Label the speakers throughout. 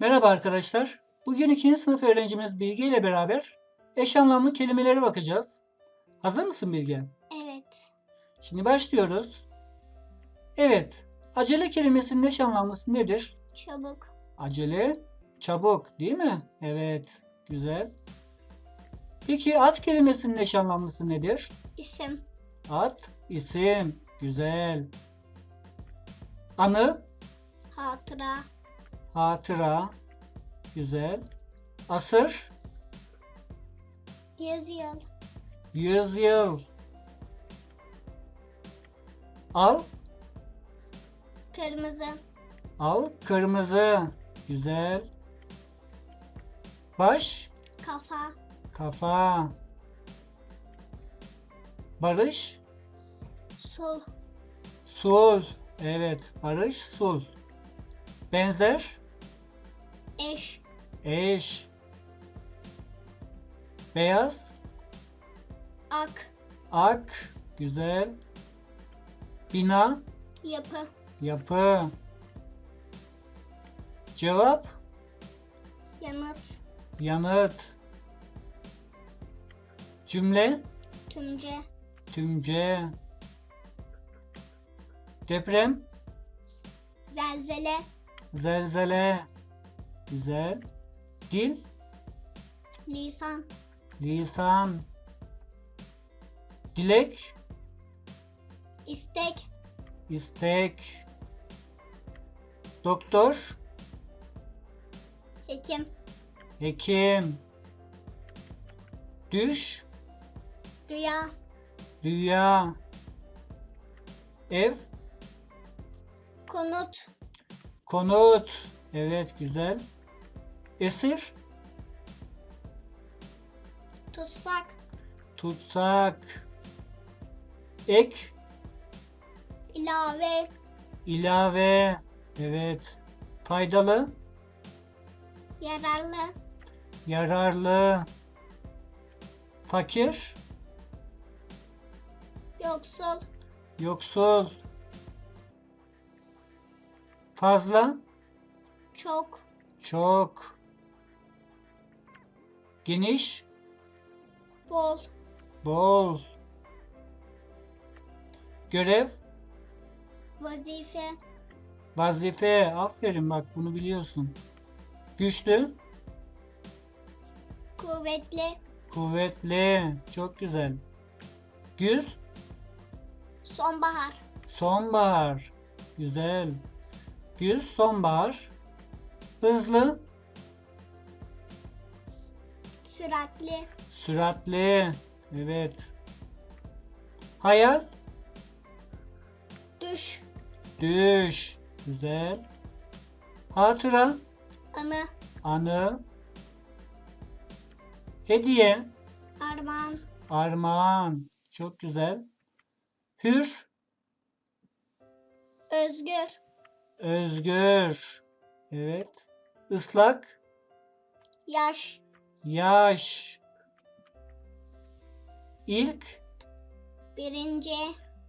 Speaker 1: Merhaba arkadaşlar. Bugün ikinci sınıf öğrencimiz Bilge ile beraber eş anlamlı kelimelere bakacağız. Hazır mısın Bilge?
Speaker 2: Evet.
Speaker 1: Şimdi başlıyoruz. Evet. Acele kelimesinin eş anlamlısı nedir?
Speaker 2: Çabuk.
Speaker 1: Acele, çabuk değil mi? Evet. Güzel. Peki at kelimesinin eş anlamlısı nedir?
Speaker 2: İsim.
Speaker 1: At, isim. Güzel. Anı,
Speaker 2: Hatıra.
Speaker 1: Hatıra. Güzel. Asır,
Speaker 2: Yüz yıl.
Speaker 1: Yüzyıl. Al,
Speaker 2: Kırmızı.
Speaker 1: al kırmızı. Güzel. Baş,
Speaker 2: Kafa.
Speaker 1: kafa. Barış,
Speaker 2: Sul.
Speaker 1: sul. Evet, barış, sul. Benzer,
Speaker 2: Eş.
Speaker 1: eş. Beyaz,
Speaker 2: Ak.
Speaker 1: ak. Güzel. Bina,
Speaker 2: Yapı.
Speaker 1: yapı. Cevap,
Speaker 2: Yanıt.
Speaker 1: yanıt. Cümle,
Speaker 2: Tümce.
Speaker 1: tümce. Deprem,
Speaker 2: Zelzele.
Speaker 1: zelzele. Güzel. Dil,
Speaker 2: Lisan.
Speaker 1: lisan. Dilek,
Speaker 2: istek,
Speaker 1: istek. Doktor,
Speaker 2: Hekim.
Speaker 1: hekim. Düş,
Speaker 2: Rüya.
Speaker 1: rüya. Ev,
Speaker 2: Konut.
Speaker 1: konut. Evet, güzel. Esir,
Speaker 2: Tutsak.
Speaker 1: tutsak. Ek,
Speaker 2: ilave,
Speaker 1: ilave. Evet. Faydalı,
Speaker 2: Yararlı.
Speaker 1: yararlı. Fakir,
Speaker 2: Yoksul.
Speaker 1: yoksul. Fazla,
Speaker 2: Çok.
Speaker 1: çok. Geniş,
Speaker 2: Bol.
Speaker 1: bol. Görev,
Speaker 2: Vazife.
Speaker 1: vazife. Aferin bak bunu biliyorsun. Güçlü,
Speaker 2: Kuvvetli.
Speaker 1: kuvvetli. Çok güzel. Güz,
Speaker 2: Sonbahar.
Speaker 1: sonbahar. Güzel. Güz, sonbahar. Hızlı,
Speaker 2: Süratli.
Speaker 1: süratli. Evet. Hayal,
Speaker 2: Düş.
Speaker 1: düş. Güzel. Hatıra,
Speaker 2: Anı.
Speaker 1: anı. Hediye,
Speaker 2: Armağan.
Speaker 1: armağan. Çok güzel. Hür,
Speaker 2: Özgür.
Speaker 1: özgür. Evet. Islak,
Speaker 2: Yaş.
Speaker 1: Yaş. İlk,
Speaker 2: Birinci.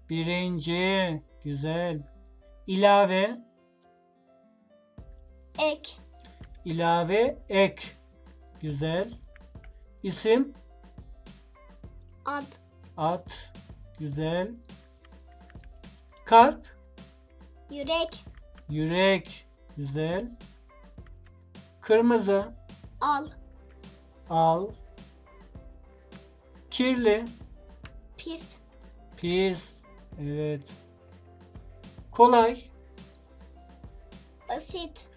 Speaker 1: birinci. Güzel. İlave,
Speaker 2: Ek.
Speaker 1: ilave, ek. Güzel. İsim,
Speaker 2: Ad.
Speaker 1: at. Güzel. Kalp,
Speaker 2: Yürek.
Speaker 1: yürek. Güzel. Kırmızı,
Speaker 2: Al.
Speaker 1: Al. Kirli,
Speaker 2: Pis.
Speaker 1: pis. Evet. Kolay,
Speaker 2: Basit.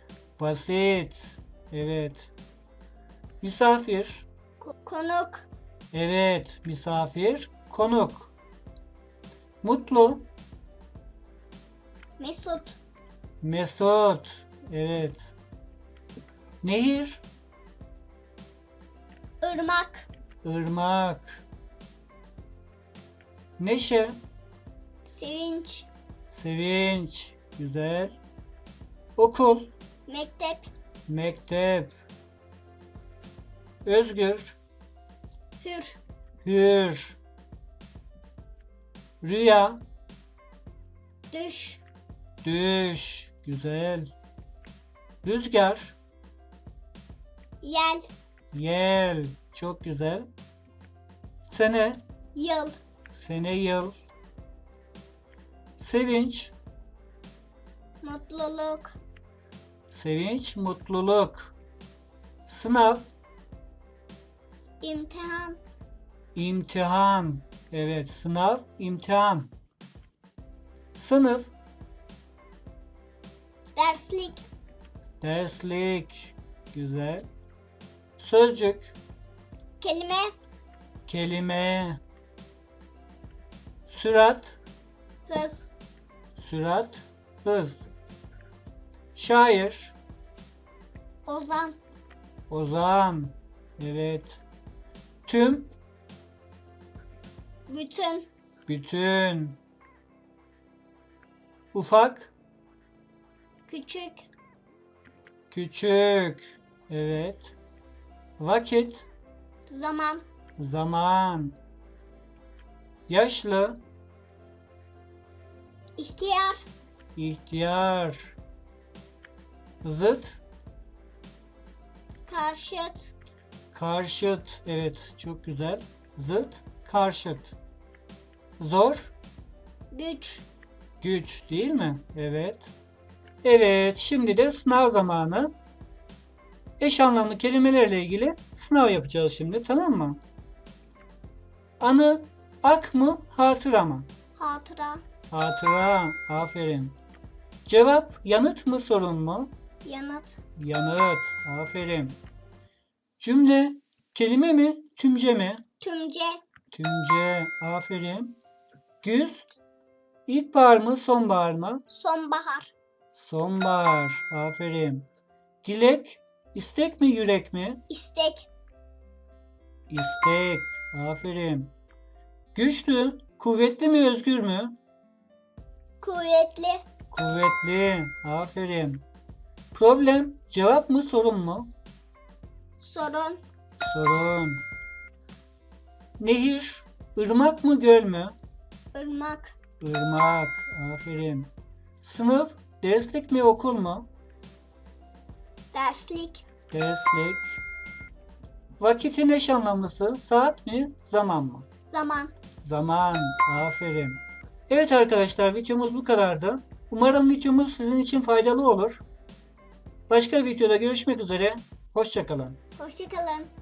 Speaker 1: basit. Evet. Misafir,
Speaker 2: Ko- konuk.
Speaker 1: evet. Misafir, konuk. Mutlu,
Speaker 2: Mesut.
Speaker 1: mesut. Evet. Nehir,
Speaker 2: Irmak.
Speaker 1: ırmak. Neşe,
Speaker 2: Sevinç.
Speaker 1: sevinç. Güzel. Okul,
Speaker 2: Mektep.
Speaker 1: mektep. Özgür,
Speaker 2: Hür.
Speaker 1: hür. Rüya,
Speaker 2: Düş.
Speaker 1: düş. Güzel. Rüzgar,
Speaker 2: Yel.
Speaker 1: Yel. Çok güzel. Sene.
Speaker 2: Yıl.
Speaker 1: Sene yıl. Sevinç.
Speaker 2: Mutluluk.
Speaker 1: Sevinç, mutluluk. Sınav.
Speaker 2: imtihan,
Speaker 1: İmtihan. Evet, sınav, imtihan. Sınıf,
Speaker 2: Derslik.
Speaker 1: derslik. Güzel. Sözcük,
Speaker 2: Kelime.
Speaker 1: kelime. Sürat,
Speaker 2: Hız.
Speaker 1: sürat, hız. Şair,
Speaker 2: Ozan.
Speaker 1: ozan. Evet. Tüm,
Speaker 2: Bütün.
Speaker 1: bütün. Ufak,
Speaker 2: Küçük.
Speaker 1: küçük. Evet. Vakit,
Speaker 2: Zaman.
Speaker 1: zaman. Yaşlı,
Speaker 2: ihtiyar,
Speaker 1: ihtiyar. Zıt,
Speaker 2: Karşıt.
Speaker 1: karşıt. Evet, çok güzel. Zıt, karşıt. Zor,
Speaker 2: Güç.
Speaker 1: güç değil mi? Evet. Evet, şimdi de sınav zamanı. Eş anlamlı kelimelerle ilgili sınav yapacağız şimdi, tamam mı? Anı, ak mı, hatıra mı?
Speaker 2: Hatıra.
Speaker 1: Hatıra, aferin. Cevap, yanıt mı, sorun mu?
Speaker 2: Yanıt.
Speaker 1: Yanıt, aferin. Cümle, kelime mi, tümce mi?
Speaker 2: Tümce.
Speaker 1: Tümce, aferin. Güz, ilkbahar mı, sonbahar mı?
Speaker 2: Sonbahar.
Speaker 1: Sonbahar, aferin. Dilek, istek mi, yürek mi?
Speaker 2: istek,
Speaker 1: İstek, aferin. Güçlü, kuvvetli mi, özgür mü?
Speaker 2: Kuvvetli.
Speaker 1: Kuvvetli, aferin. Problem, cevap mı, sorun mu?
Speaker 2: Sorun.
Speaker 1: Sorun. Nehir, ırmak mı, göl mü?
Speaker 2: ırmak,
Speaker 1: Irmak, aferin. Sınıf, derslik mi, okul mu?
Speaker 2: Derslik.
Speaker 1: Derslik. Vakitin eş anlamlısı saat mi, zaman mı?
Speaker 2: Zaman.
Speaker 1: Zaman, aferin. Evet arkadaşlar videomuz bu kadardı. Umarım videomuz sizin için faydalı olur. Başka videoda görüşmek üzere. Hoşçakalın.
Speaker 2: Hoşçakalın.